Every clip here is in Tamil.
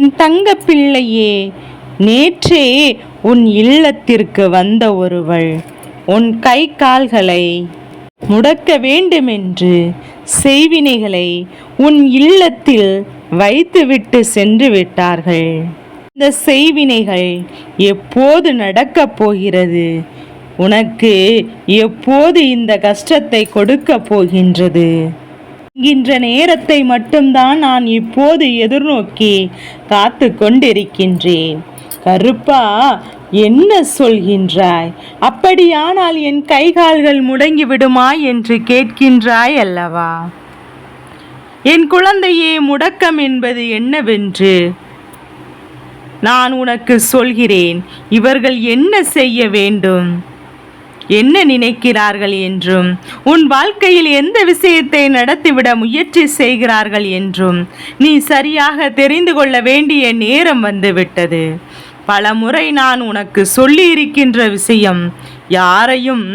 என் தங்க பிள்ளையே நேற்றே உன் இல்லத்திற்கு வந்த ஒருவள். உன் கை கால்களை முடக்க வேண்டுமென்று செய்வினைகளை உன் இல்லத்தில் வைத்துவிட்டு சென்று விட்டார்கள். இந்த செய்வினைகள் எப்போது நடக்கப் போகிறது? உனக்கு எப்போது இந்த கஷ்டத்தை கொடுக்கப் போகின்றது? என்கின்ற நேரத்தை மட்டும்தான் நான் இப்போது எதிர்நோக்கி காத்து கொண்டிருக்கின்றேன். கருப்பா என்ன சொல்கின்றாய்? அப்படியானால் என் கைகால்கள் முடங்கி விடுமா என்று கேட்கின்றாய் அல்லவா? என் குழந்தையே முடக்கம் என்பது என்னவென்று நான் உனக்கு சொல்கிறேன். இவர்கள் என்ன செய்ய வேண்டும்? என்ன நினைக்கிறார்கள் என்றும் உன் வாழ்க்கையில் எந்த விஷயத்தை நடத்திவிட முயற்சி செய்கிறார்கள் என்றும் நீ சரியாக தெரிந்து கொள்ள வேண்டிய நேரம் வந்துவிட்டது. பலமுறை நான் உனக்கு சொல்லியிருக்கின்ற விஷயம் யாரையும்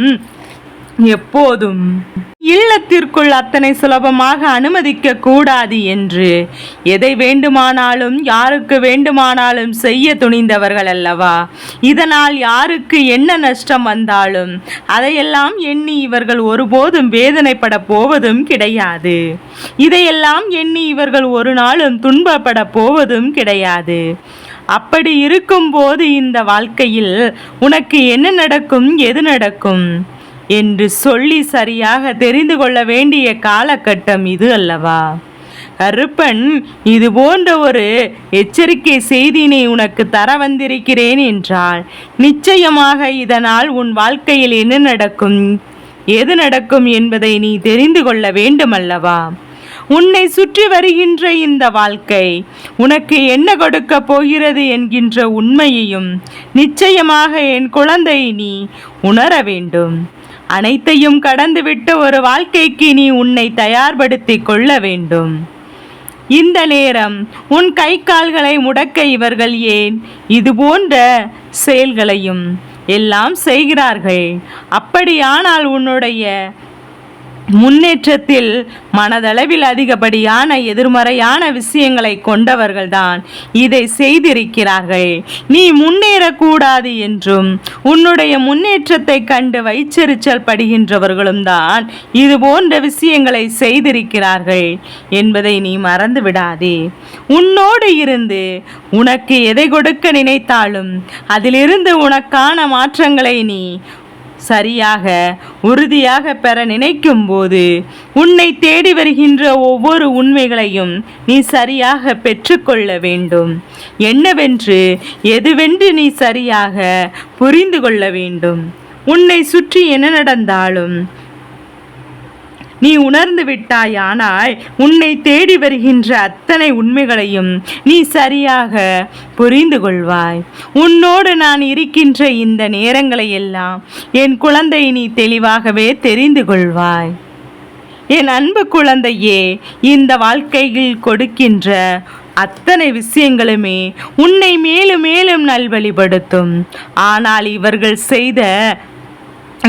எப்போதும். இல்லத்திற்குள் அத்தனை சுலபமாக அனுமதிக்க கூடாது என்று எதை வேண்டுமானாலும் யாருக்கு வேண்டுமானாலும் செய்ய துணிந்தவர்கள் அல்லவா? இதனால் யாருக்கு என்ன நஷ்டம் வந்தாலும் அதையெல்லாம் எண்ணி இவர்கள் ஒருபோதும் வேதனைப்பட போவதும் கிடையாது. இதையெல்லாம் எண்ணி இவர்கள் ஒரு நாளும் துன்பப்பட போவதும் கிடையாது. அப்படி இருக்கும்போது இந்த வாழ்க்கையில் உனக்கு என்ன நடக்கும் எது நடக்கும்? என்று சொல்லி சரியாக தெரிந்து கொள்ள வேண்டிய காலகட்டம் இது அல்லவா? கருப்பன் இது போன்ற ஒரு எச்சரிக்கை செய்தினை உனக்கு தர வந்திருக்கிறேன் என்றால் நிச்சயமாக இதனால் உன் வாழ்க்கையில் என்ன நடக்கும்? எது நடக்கும் என்பதை நீ தெரிந்து கொள்ள வேண்டும் அல்லவா உன்னை சுற்றி வருகின்ற இந்த வாழ்க்கை உனக்கு என்ன கொடுக்க போகிறது என்கின்ற உண்மையையும் நிச்சயமாக என் குழந்தை நீ உணர வேண்டும். அனைத்தையும் கடந்துவிட்டு ஒரு வாழ்க்கைக்கு நீ உன்னை தயார்படுத்திக் கொள்ள வேண்டும். இந்த நேரம் உன் கை கால்களை முடக்க இவர்கள் ஏன்? இது போன்ற செயல்களையும் எல்லாம் செய்கிறார்கள். அப்படியானால் உன்னுடைய முன்னேற்றத்தில் மனதளவில் அதிகப்படியான எதிர்மறையான விஷயங்களை கொண்டவர்கள்தான் இதை செய்திருக்கிறார்கள். நீ முன்னேறக்கூடாது என்றும் உன்னுடைய முன்னேற்றத்தை கண்டு வைச்செறிச்சல் படுகின்றவர்களும் தான் இது போன்ற விஷயங்களை செய்திருக்கிறார்கள் என்பதை நீ மறந்து விடாதே. உன்னோடு இருந்து உனக்கு எதை கொடுக்க நினைத்தாலும் அதிலிருந்து உனக்கான மாற்றங்களை நீ சரியாக உறுதியாக பெற நினைக்கும் போது உன்னை தேடி வருகின்ற ஒவ்வொரு உண்மைகளையும் நீ சரியாக பெற்றுக்கொள்ள வேண்டும். என்னவென்று எதுவென்று நீ சரியாக புரிந்து கொள்ள வேண்டும். உன்னை சுற்றி என்ன நடந்தாலும் நீ உணர்ந்து விட்டாயானால் உன்னை தேடி வருகின்ற அத்தனை உண்மைகளையும் நீ சரியாக புரிந்து கொள்வாய். உன்னோடு நான் இருக்கின்ற இந்த நேரங்களை எல்லாம் என் குழந்தை நீ தெளிவாகவே தெரிந்து கொள்வாய். என் அன்பு குழந்தையே இந்த வாழ்க்கையில் கொடுக்கின்ற அத்தனை விஷயங்களுமே உன்னை மேலும் மேலும் நல்வழிப்படுத்தும். ஆனால் இவர்கள் செய்த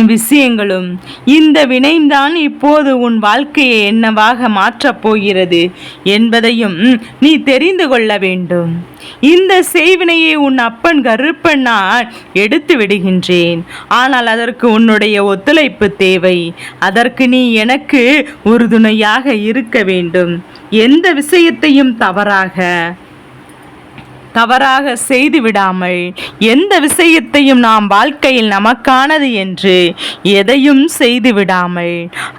விஷயங்களும் இந்த வினைந்தான் இப்போது உன் வாழ்க்கையை என்னவாக மாற்றப் போகிறது என்பதையும் நீ தெரிந்து கொள்ள வேண்டும். இந்த செய்வினையை உன் அப்பன் கருப்பன் நான் எடுத்து விடுகின்றேன். ஆனால் அதற்கு உன்னுடைய ஒத்துழைப்பு தேவை. அதற்கு நீ எனக்கு உறுதுணையாக இருக்க வேண்டும். எந்த விஷயத்தையும் தவறாக தவறாக செய்து விடாமல் எந்த விஷயத்தையும் நாம் வாழ்க்கையில் நமக்கானது என்று எதையும் செய்து விடாமல்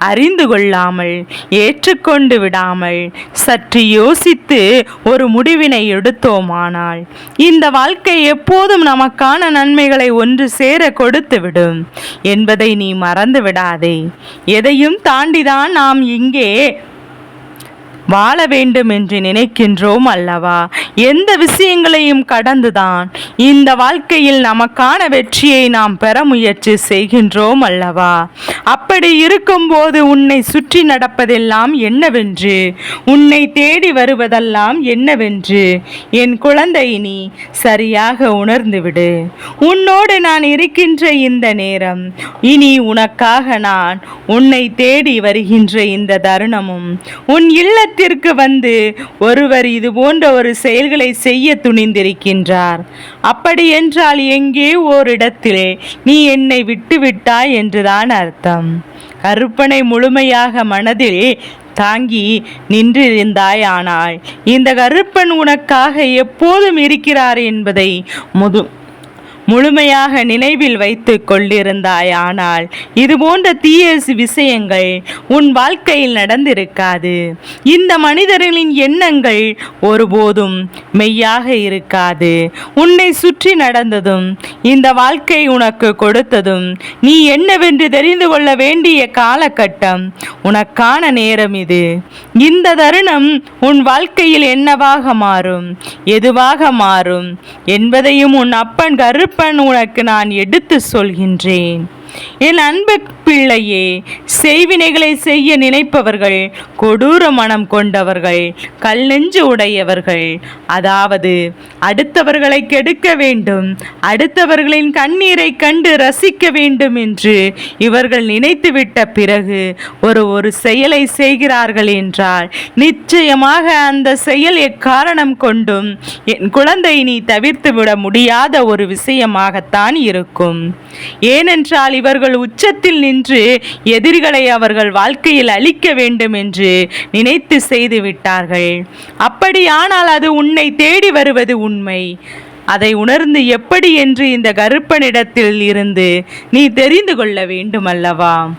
அறிந்து கொள்ளாமல் ஏற்றுக்கொண்டு விடாமல் சற்று யோசித்து ஒரு முடிவினை எடுத்தோமானால் இந்த வாழ்க்கை எப்போதும் நமக்கான நன்மைகளை ஒன்று சேர கொடுத்துவிடும் என்பதை நீ மறந்து விடாதே எதையும் தாண்டிதான் நாம் இங்கே வாழ வேண்டும் என்று நினைக்கின்றோம் அல்லவா? எந்த விஷயங்களையும் கடந்துதான் இந்த வாழ்க்கையில் நமக்கான வெற்றியை நாம் பெற முயற்சி செய்கின்றோம் அல்லவா? அப்படி இருக்கும்போது உன்னை சுற்றி நடப்பதெல்லாம் என்னவென்று? உன்னை தேடி வருவதெல்லாம் என்னவென்று? என் குழந்தை நீ சரியாக உணர்ந்துவிடு. உன்னோடு நான் இருக்கின்ற இந்த நேரம் இனி உனக்காக நான் உன்னை தேடி வருகின்ற இந்த தருணமும் உன் இல்லத்தில் இல்லத்திற்கு வந்து ஒருவர் இது போன்ற ஒரு செயல்களை செய்ய துணிந்திருக்கின்றார். அப்படி என்றால் எங்கே ஓரிடத்தில் நீ என்னை விட்டு விட்டாய் என்றுதான் அர்த்தம். கருப்பனை முழுமையாக மனதில் தாங்கி நின்றிருந்தாய் ஆனால் இந்த கருப்பன் உனக்காக எப்போதும் இருக்கிறார் என்பதை முது முழுமையாக நினைவில் வைத்து கொண்டிருந்தாய் ஆனால் இது போன்ற தீய விஷயங்கள் உன் வாழ்க்கையில் நடந்திருக்காது. இந்த மனிதர்களின் எண்ணங்கள் ஒருபோதும் மெய்யாக இருக்காது. உன்னை சுற்றி நடந்ததும் இந்த வாழ்க்கை உனக்கு கொடுத்ததும் நீ என்னவென்று தெரிந்து கொள்ள வேண்டிய காலகட்டம் உனக்கான நேரம் இது. இந்த தருணம் உன் வாழ்க்கையில் என்னவாக மாறும் எதுவாக மாறும் என்பதையும் உன் அப்பன் கருப்பன் உனக்கு நான் எடுத்து சொல்கின்றேன். என் அன்பு பிள்ளையே செய்வினைகளை செய்ய நினைப்பவர்கள் கொடூர மனம் கொண்டவர்கள் கல் நெஞ்சு உடையவர்கள். அதாவது அடுத்தவர்களை கெடுக்க வேண்டும் அடுத்தவர்களின் கண்ணீரை கண்டு ரசிக்க வேண்டும் என்று இவர்கள் நினைத்துவிட்ட பிறகு ஒரு ஒரு செயலை செய்கிறார்கள் என்றால் நிச்சயமாக அந்த செயல் எக்காரணம் கொண்டும் என் குழந்தை நீ தவிர்த்து விட முடியாத ஒரு விஷயமாகத்தான் இருக்கும். ஏனென்றால் இவர்கள் உச்சத்தில் நின்று எதிரிகளை அவர்கள் வாழ்க்கையில் அழிக்க வேண்டும் என்று நினைத்து செய்து விட்டார்கள். அப்படியானால் அது உன்னை தேடி வருவது உண்மை. அதை உணர்ந்து எப்படி என்று இந்த கருப்பனிடத்தில் இருந்து நீ தெரிந்து கொள்ள வேண்டும் அல்லவா?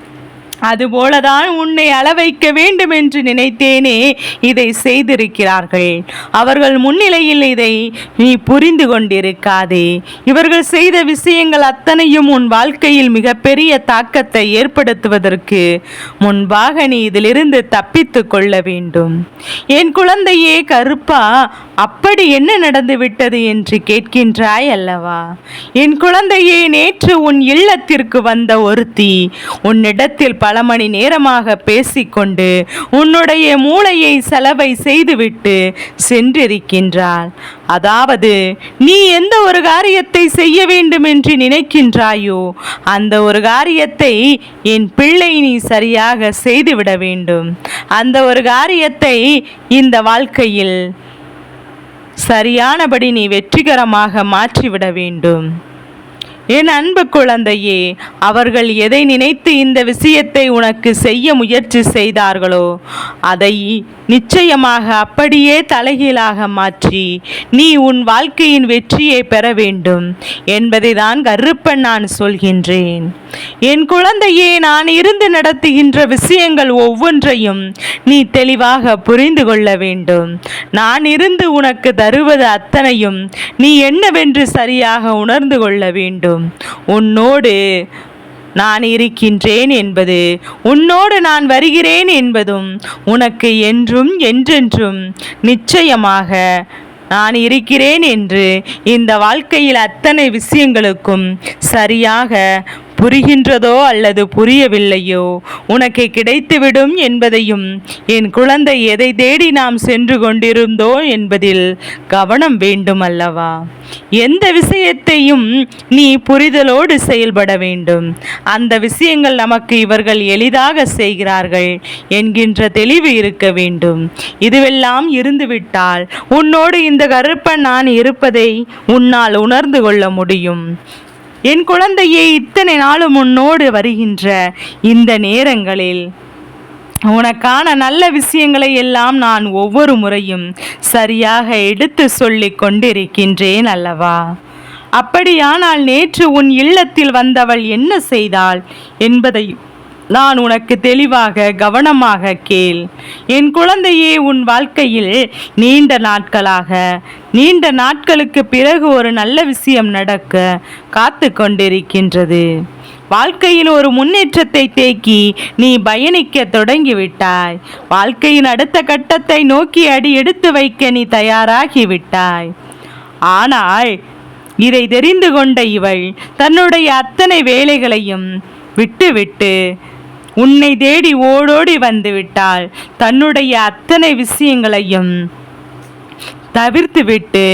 அதுபோலதான் உன்னை அளவைக்க வேண்டும் என்று நினைத்தேனே இதை செய்திருக்கிறார்கள். அவர்கள் முன்னிலையில் இதை நீ புரிந்து கொண்டிருக்காதே இவர்கள் செய்த விஷயங்கள் அத்தனையும் உன் வாழ்க்கையில் மிகப்பெரிய தாக்கத்தை ஏற்படுத்துவதற்கு முன்பாக நீ இதிலிருந்து தப்பித்து கொள்ள வேண்டும். என் குழந்தையே கருப்பா அப்படி என்ன நடந்து விட்டது என்று கேட்கின்றாய் அல்லவா? என் குழந்தையே நேற்று உன் இல்லத்திற்கு வந்த ஒருத்தி உன்னிடத்தில் பல மணி நேரமாக பேசிக்கொண்டு உன்னுடைய மூளையை செலவை செய்துவிட்டு சென்றிருக்கின்றாள். அதாவது நீ எந்த ஒரு காரியத்தை செய்ய வேண்டும் என்று நினைக்கின்றாயோ அந்த ஒரு காரியத்தை என் பிள்ளை நீ சரியாக செய்துவிட வேண்டும். அந்த ஒரு காரியத்தை இந்த வாழ்க்கையில் சரியானபடி நீ வெற்றிகரமாக மாற்றிவிட வேண்டும். என் அன்பு குழந்தையே அவர்கள் எதை நினைத்து இந்த விஷயத்தை உனக்கு செய்ய முயற்சி செய்தார்களோ அதை நிச்சயமாக அப்படியே தலைகீழாக மாற்றி நீ உன் வாழ்க்கையின் வெற்றியை பெற வேண்டும் என்பதை தான் கருப்பன் நான் சொல்கின்றேன். என் குழந்தையே நான் இருந்து நடத்துகின்ற விஷயங்கள் ஒவ்வொன்றையும் நீ தெளிவாக புரிந்து கொள்ள வேண்டும். நான் இருந்து உனக்கு தருவது அத்தனையும் நீ என்னவென்று சரியாக உணர்ந்து கொள்ள வேண்டும். உன்னோடு நான் இருக்கின்றேன் என்பது உன்னோடு நான் வருகிறேன் என்பதும் உனக்கு என்றும் என்றென்றும் நிச்சயமாக நான் இருக்கிறேன் என்று இந்த வாழ்க்கையில் அத்தனை விஷயங்களுக்கும் சரியாக புரிகின்றதோ அல்லது புரியவில்லையோ? உனக்கு கிடைத்துவிடும் என்பதையும் என் குழந்தை எதை தேடி நாம் சென்று கொண்டிருந்தோ என்பதில் கவனம் வேண்டும் அல்லவா எந்த விஷயத்தையும் நீ புரிதலோடு செயல்பட வேண்டும். அந்த விஷயங்கள் நமக்கு இவர்கள் எளிதாக செய்கிறார்கள் என்கின்ற தெளிவு இருக்க வேண்டும். இதுவெல்லாம் இருந்துவிட்டால் உன்னோடு இந்த கருப்பன் நான் இருப்பதை உன்னால் உணர்ந்து கொள்ள முடியும். என் குழந்தையே இத்தனை நாளும் உன்னோடு வருகின்ற இந்த நேரங்களில் உனக்கான நல்ல விஷயங்களை எல்லாம் நான் ஒவ்வொரு முறையும் சரியாக எடுத்து சொல்லிக் கொண்டிருக்கின்றேன் அல்லவா? அப்படியானால் நேற்று உன் இல்லத்தில் வந்தவள் என்ன செய்தாள் என்பதை நான் உனக்கு தெளிவாக கவனமாக கேள். என் குழந்தையே உன் வாழ்க்கையில் நீண்ட நாட்களாக நீண்ட நாட்களுக்கு பிறகு ஒரு நல்ல விஷயம் நடக்க காத்து கொண்டிருக்கின்றது. வாழ்க்கையில் ஒரு முன்னேற்றத்தை தேக்கி நீ பயணிக்க தொடங்கிவிட்டாய். வாழ்க்கையின் அடுத்த கட்டத்தை நோக்கி அடி எடுத்து வைக்க நீ தயாராகிவிட்டாய். ஆனால் இதை தெரிந்து கொண்ட இவள் தன்னுடைய அத்தனை வேலைகளையும் விட்டுவிட்டு உன்னை தேடி ஓடோடி வந்து விட்டாள் தன்னுடைய அத்தனை விஷயங்களையும் தவிர்த்துவிட்டு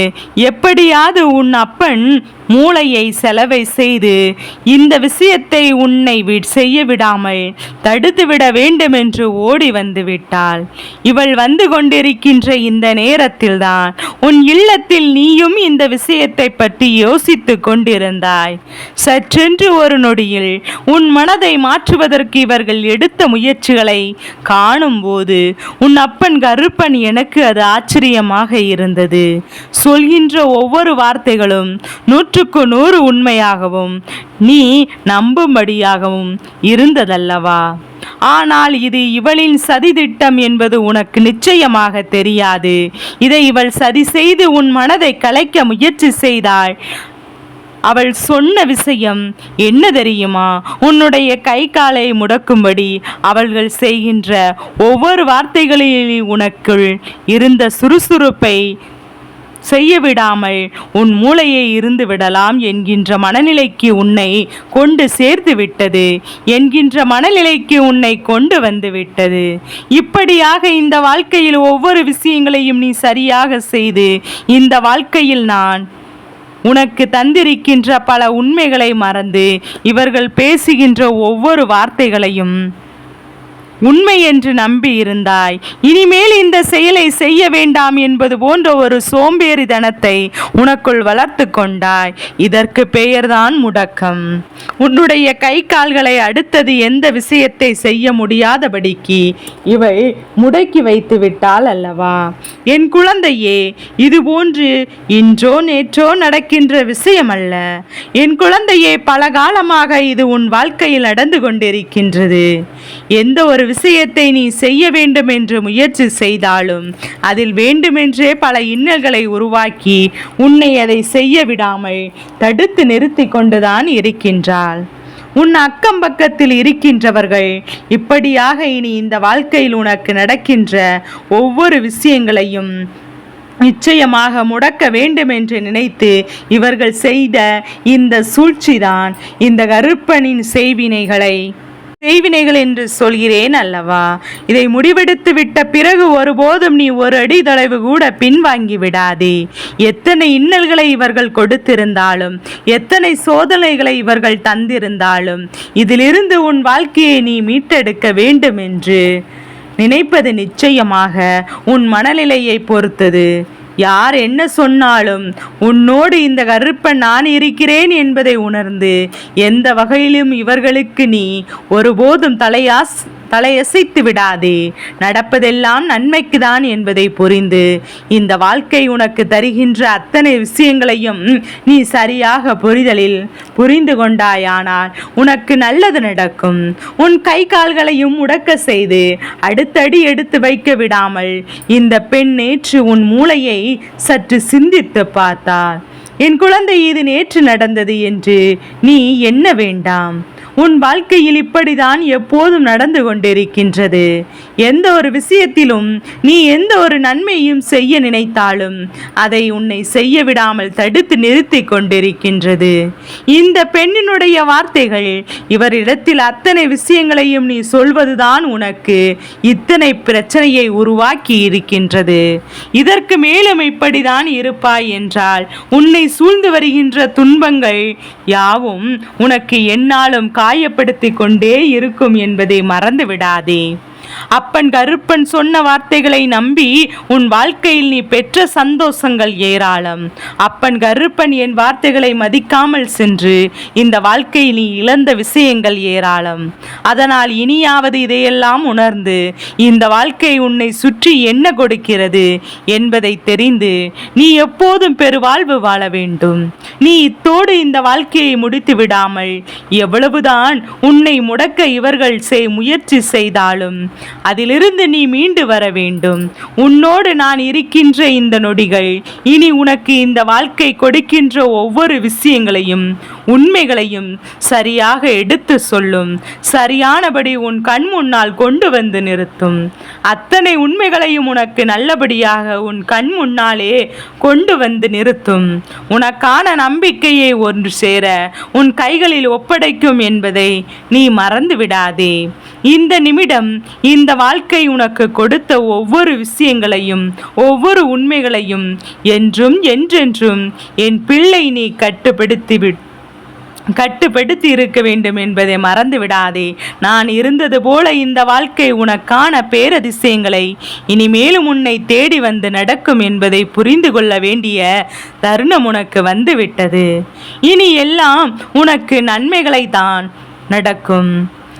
எப்படியாவது உன் அப்பன் மூளையை செலவை செய்து இந்த விஷயத்தை உன்னை வி- செய்ய விடாமல் தடுத்துவிட வேண்டும் என்று ஓடி வந்து விட்டாள். இவள் வந்து கொண்டிருக்கின்ற இந்த நேரத்தில்தான் உன் இல்லத்தில் நீயும் இந்த விஷயத்தை பற்றி யோசித்துக் கொண்டிருந்தாய். சற்றென்று ஒரு நொடியில் உன் மனதை மாற்றுவதற்கு இவர்கள் எடுத்த முயற்சிகளை காணும்போது உன் அப்பன் கருப்பன் எனக்கு அது ஆச்சரியமாக இருந்தது. சொல்கின்ற ஒவ்வொரு வார்த்தைகளும் நூற்று நூற்றுக்கு நூறு உண்மையாகவும் நீ நம்பும்படியாகவும் இருந்ததல்லவா? ஆனால் இது இவளின் சதி திட்டம் என்பது உனக்கு நிச்சயமாக தெரியாது. இதை இவள் சதி செய்து உன் மனதை கலைக்க முயற்சி செய்தாள். அவள் சொன்ன விஷயம் என்ன தெரியுமா? உன்னுடைய கை காலை முடக்கும்படி அவள்கள் செய்கின்ற ஒவ்வொரு வார்த்தைகளில் உனக்குள் இருந்த சுறுசுறுப்பை செய்ய விடாமல் உன் மூளையை இருந்து விடலாம் என்கின்ற மனநிலைக்கு உன்னை கொண்டு சேர்த்து விட்டது என்கின்ற மனநிலைக்கு உன்னை கொண்டு வந்து விட்டது இப்படியாக இந்த வாழ்க்கையில் ஒவ்வொரு விஷயங்களையும் நீ சரியாக செய்து இந்த வாழ்க்கையில் நான் உனக்கு தந்திருக்கின்ற பல உண்மைகளை மறந்து இவர்கள் பேசுகின்ற ஒவ்வொரு வார்த்தைகளையும் உண்மை என்று நம்பி இருந்தாய். இனிமேல் இந்த செயலை செய்ய வேண்டாம் என்பது போன்ற ஒரு சோம்பேறிதனத்தை உனக்குள் வளர்த்து கொண்டாய். இதற்கு பெயர்தான் முடக்கம். உன்னுடைய கை கால்களை அடுத்தது எந்த விஷயத்தை செய்ய முடியாதபடிக்கு இவை முடக்கி வைத்து விட்டால் அல்லவா? என் குழந்தையே இது போன்று இன்றோ நேற்றோ நடக்கின்ற விஷயம் அல்ல என் குழந்தையே பல காலமாக இது உன் வாழ்க்கையில் நடந்து கொண்டிருக்கின்றது. எந்த ஒரு விஷயத்தை நீ செய்ய வேண்டும் என்று முயற்சி செய்தாலும் அதில் வேண்டுமென்றே பல இன்னல்களை உருவாக்கி உன்னை அதை செய்ய விடாமல் தடுத்து நிறுத்தி கொண்டுதான் இருக்கின்றாள். உன் அக்கம் பக்கத்தில் இருக்கின்றவர்கள் இப்படியாக இனி இந்த வாழ்க்கையில் உனக்கு நடக்கின்ற ஒவ்வொரு விஷயங்களையும் நிச்சயமாக முடக்க வேண்டும் என்று நினைத்து இவர்கள் செய்த இந்த சூழ்ச்சிதான் இந்த கருப்பனின் செய்வினைகளை செய்வினைகள் என்று சொல்கிறேன் அல்லவா? இதை முடிவெடுத்து விட்ட பிறகு ஒருபோதும் நீ ஒரு அடி தொலைவு கூட பின்வாங்கி விடாதே. எத்தனை இன்னல்களை இவர்கள் கொடுத்திருந்தாலும் எத்தனை சோதனைகளை இவர்கள் தந்திருந்தாலும் இதிலிருந்து உன் வாழ்க்கையை நீ மீட்டெடுக்க வேண்டும் என்று நினைப்பது நிச்சயமாக உன் மனநிலையை பொறுத்தது. யார் என்ன சொன்னாலும் உன்னோடு இந்த கருப்பன் நான் இருக்கிறேன் என்பதை உணர்ந்து எந்த வகையிலும் இவர்களுக்கு நீ ஒருபோதும் தலையாஸ் தலையசைத்து விடாதே. நடப்பதெல்லாம் நன்மைக்குதான் என்பதை புரிந்து இந்த வாழ்க்கை உனக்கு தருகின்ற அத்தனை விஷயங்களையும் நீ சரியாக புரிதலில் புரிந்து கொண்டாயானால் உனக்கு நல்லது நடக்கும். உன் கை கால்களையும் முடக்க செய்து அடுத்தடி எடுத்து வைக்க விடாமல் இந்த பெண் நேற்று உன் மூளையை சற்று சிந்தித்து பார்த்தாள். என் குழந்தை இது நேற்று நடந்தது என்று நீ என்ன வேண்டாம். உன் வாழ்க்கையில் இப்படிதான் எப்போதும் நடந்து கொண்டிருக்கின்றது. எந்த ஒரு விஷயத்திலும் நீ எந்த ஒரு நன்மையும் செய்ய நினைத்தாலும் அதை உன்னை செய்ய விடாமல் தடுத்து நிறுத்தி கொண்டிருக்கின்றது. இந்த பெண்ணினுடைய வார்த்தைகள் இவரிடத்தில் அத்தனை விஷயங்களையும் நீ சொல்வதுதான் உனக்கு இத்தனை பிரச்சனையை உருவாக்கி இருக்கின்றது. இதற்கு மேலும் இப்படிதான் இருப்பாய் என்றால் உன்னை சூழ்ந்து வருகின்ற துன்பங்கள் யாவும் உனக்கு என்னாலும் காயப்படுத்தி கொண்டே இருக்கும் என்பதை மறந்து விடாதே அப்பன் கருப்பன் சொன்ன வார்த்தைகளை நம்பி உன் வாழ்க்கையில் நீ பெற்ற சந்தோஷங்கள் ஏராளம். அப்பன் கருப்பன் என் வார்த்தைகளை மதிக்காமல் சென்று இந்த வாழ்க்கையில் நீ இழந்த விஷயங்கள் ஏராளம். அதனால் இனியாவது இதையெல்லாம் உணர்ந்து இந்த வாழ்க்கை உன்னை சுற்றி என்ன கொடுக்கிறது என்பதை தெரிந்து நீ எப்போதும் பெருவாழ்வு வாழ வேண்டும். நீ இத்தோடு இந்த வாழ்க்கையை முடித்து விடாமல் எவ்வளவுதான் உன்னை முடக்க இவர்கள் செய் முயற்சி செய்தாலும் அதிலிருந்து நீ மீண்டு வர வேண்டும். உன்னோடு நான் இருக்கின்ற இந்த நொடிகள் இனி உனக்கு இந்த வாழ்க்கை கொடுக்கின்ற ஒவ்வொரு விஷயங்களையும் உண்மைகளையும் சரியாக எடுத்து சொல்லும். சரியானபடி உன் கண் முன்னால் கொண்டு வந்து நிறுத்தும். அத்தனை உண்மைகளையும் உனக்கு நல்லபடியாக உன் கண் முன்னாலே கொண்டு வந்து நிறுத்தும். உனக்கான நம்பிக்கையை ஒன்று சேர உன் கைகளில் ஒப்படைக்கும் என்பதை நீ மறந்து விடாதே இந்த நிமிடம் இந்த வாழ்க்கை உனக்கு கொடுத்த ஒவ்வொரு விஷயங்களையும் ஒவ்வொரு உண்மைகளையும் என்றும் என்றென்றும் என் பிள்ளை நீ கட்டுப்படுத்தி விட் கட்டுப்படுத்தி இருக்க வேண்டும் என்பதை மறந்து விடாதே. நான் இருந்தது போல இந்த வாழ்க்கை உனக்கான பேரதிசயங்களை இனிமேலும் உன்னை தேடி வந்து நடக்கும் என்பதை புரிந்து கொள்ள வேண்டிய தருணம் உனக்கு வந்துவிட்டது. இனி எல்லாம் உனக்கு நன்மைகளை தான் நடக்கும்.